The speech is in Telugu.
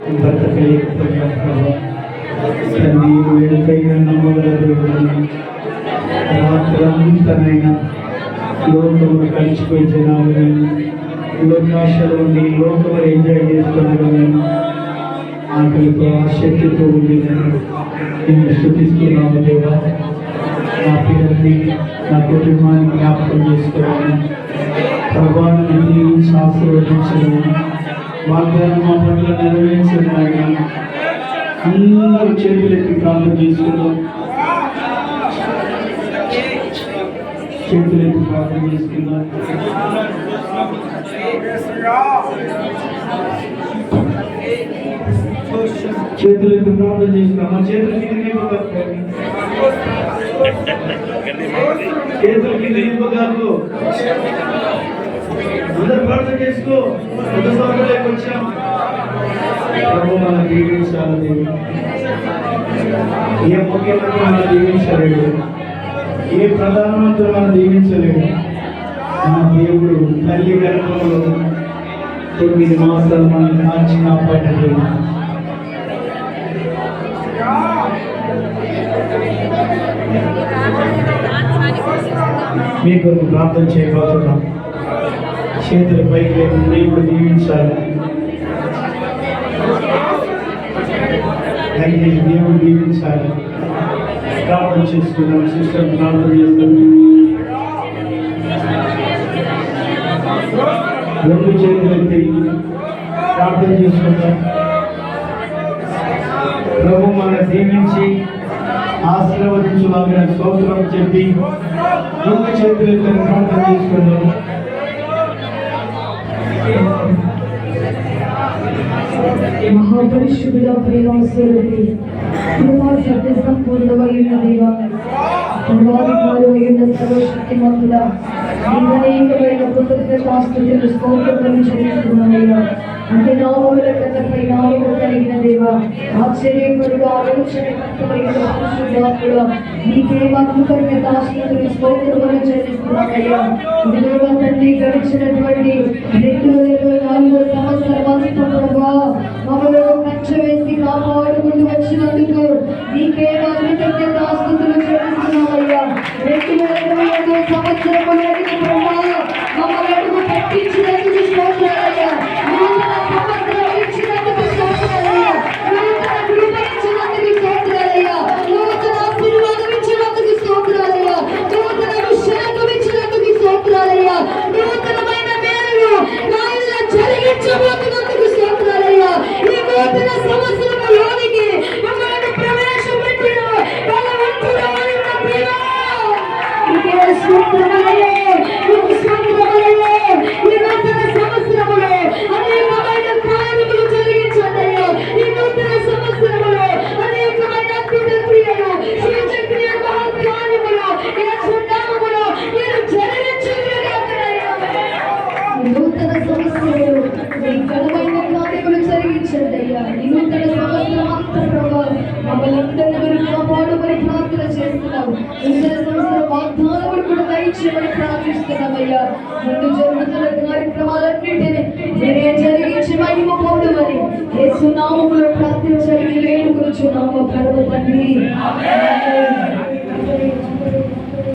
బ్రతకలేకపోయినా ప్రభా తండ్రి నమ్మగల దేవుడని రాత్రంతనైనా కలిసిపోయి జనాలని లోకాశలో ఉండి లోకము ఎంజాయ్ చేస్తున్నారని ఆకలితో ఆసక్తితో ఉండి నేను శృతిస్తున్నాను దేవా. నా పిల్లల్ని నా కుటుంబాన్ని జ్ఞాపకం చేసుకోవాలి ప్రభావాన్ని ఆశీర్వదించడం వాగ్దానం మా పట్ల నెరవేర్చడం అందరూ చేతులెత్తి ప్రార్థన చేసుకుందాం. చేతులెత్తి ప్రార్థన చేసుకుందాం. చేతులెత్తి ప్రార్థన చేసుకుందాం. మా చేతులు కింద నింపగలరు కింద అందరు ప్రార్థన చేసుకో పెద్ద సభలోకి వచ్చాం ప్రభు మన దీవించాలి దేవుడు ఏ ముఖ్యమంత్రి మనం దీవించలేడు? ఏ ప్రధానమంత్రి మనం దీవించలేడు? మన దేవుడు తల్లి గర్భంలో తొమ్మిది మాసాలు మనం కాచి కాపాడండి. మీ కొరకు ప్రార్థన చేయబోతున్నాం. చేతుల పైకి లేకుండా దేవుడు దీవించాలి. దయచేసి దేవుడు దీవించాలి ప్రార్థన చేసుకున్నాం సిస్టర్ ప్రార్థన చేస్తాం రెండు చేతులు ప్రార్థన చేసుకుంటాం ప్రభు మన దీవించి ఆశీర్వదించు ఆశీర్వదించులాగిన స్తోత్రం చెప్పి రెండు చేతులు ప్రార్థన చేసుకుందాం. మహాపరిశుద్ధుడ ప్రేమ స్వరూపి కృపా సత్య సంపూర్ణమైన దేవ. సర్వశక్తి మంతుల అనేకమైన కృతజ్ఞతాస్తుతులు స్తోత్రం చెల్లిస్తున్నానయ్యా అంటే నామముల కథపై నామము కలిగిన దేవ ఆశ్చర్యకరుడు ఆలోచనకర్తమైన పరిశుద్ధాత్ముడ నీకే అద్భుతజ్ఞతాస్తుతులు స్తోత్రములు చెల్లిస్తున్నానయ్యా ఇదిగో తండ్రి గడిచినటువంటి రెండు చేస్తున్నాం నూతన సంవత్సరం వాగ్దానములు కూడా దయచేయమని ప్రార్థిస్తున్నామయ్యా ముందు జరుగుతున్న కార్యక్రమాలన్నింటినీ మీరే జరిగించి మహిమ యేసు నామములో ప్రార్థించని వేడుకొనుచున్నాము పరమ తండ్రి